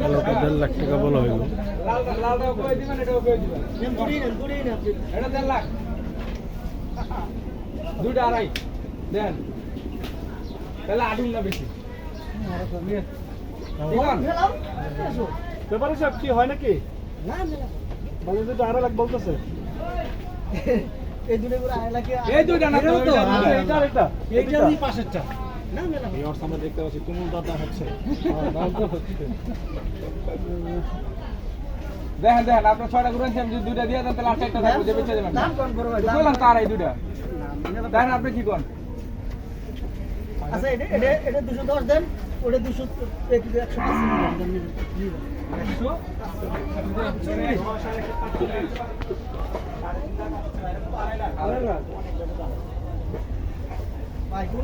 কালোটা দেড় লাখ টাকা বলা হইল লাখ আড়াই দেন তাহলে আটুন না বেশি ব্যাপারে সব কি হয় নাকি মানে আরও লাখ বলতেছে এই দুইটা না তো, ওইটা দুইটা। এইটা এটা এইটা। পাশেরটা এই অর্থ আমরা দেখতে পাচ্ছি তুমুল দাদা হচ্ছে। তো হচ্ছে। দেখেন দেখেন আপনার ছয়টা ঘুরে আমি যদি দুইটা দিয়ে দেন তাহলে আর চারটা থাকবে বেঁচে যাবেন। বললাম তার এই দুইটা। দেখেন আপনি কি করেন? আচ্ছা এটা এটা এটা দুশো দশ দেন ওটা দুশো একশো একশো?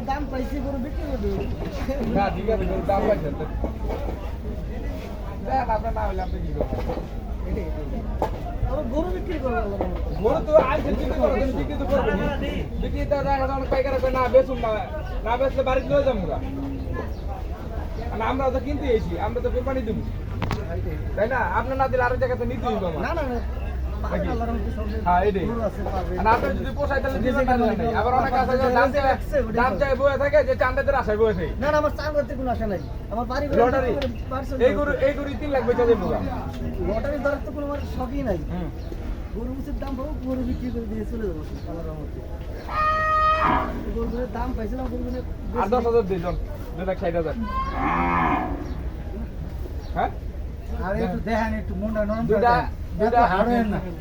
দাম পাইছি বিক্রি করে দেবো না ঠিক আছে দাম পাইছেন তো। আপনার না হলে আপনি কি করবেন? গরু বিক্রি করব গরু তো আজকে বিক্রি করো বিক্রি তো করব বিক্রি তো পাইকার না বেচুন না। না বেচলে বাড়িতে লয়ে যাব আমরা। আর আমরা তো কিনতে এসি আমরা তো কোরবানি দেবো। তাই না? আপনার না দিলে আরও জায়গাতে নিতে না না। হ্যাঁ, এটাই। গরু আছে পাবে। আর আপনার যদি পোষায় তাহলে দিবেন না দিবেন না। আবার অনেক আছে যে দাম চায় দাম চায় বয়ে থাকে যে চান্দাদের আশায় বয়ে থাকে। না না আমার চাল কোনো আশা নাই। আমার বাড়ি লটারি। এই গরু এই গরু তিন লাখ বেচা দেবো লটারি ধরার তো কোনো আমার শখই নাই। গরু মুসের দাম পাবো গরু বিক্রি করে দিয়ে চলে যাব আল্লাহর রহমতে গরুগুলোর দাম পাইছিলাম গরুগুলো আর দশ হাজার দিই জন দুই লাখ ষাট হাজার। হ্যাঁ? আর একটু দেখেন একটু মনটা নরম করে দেন। হাড়েন না।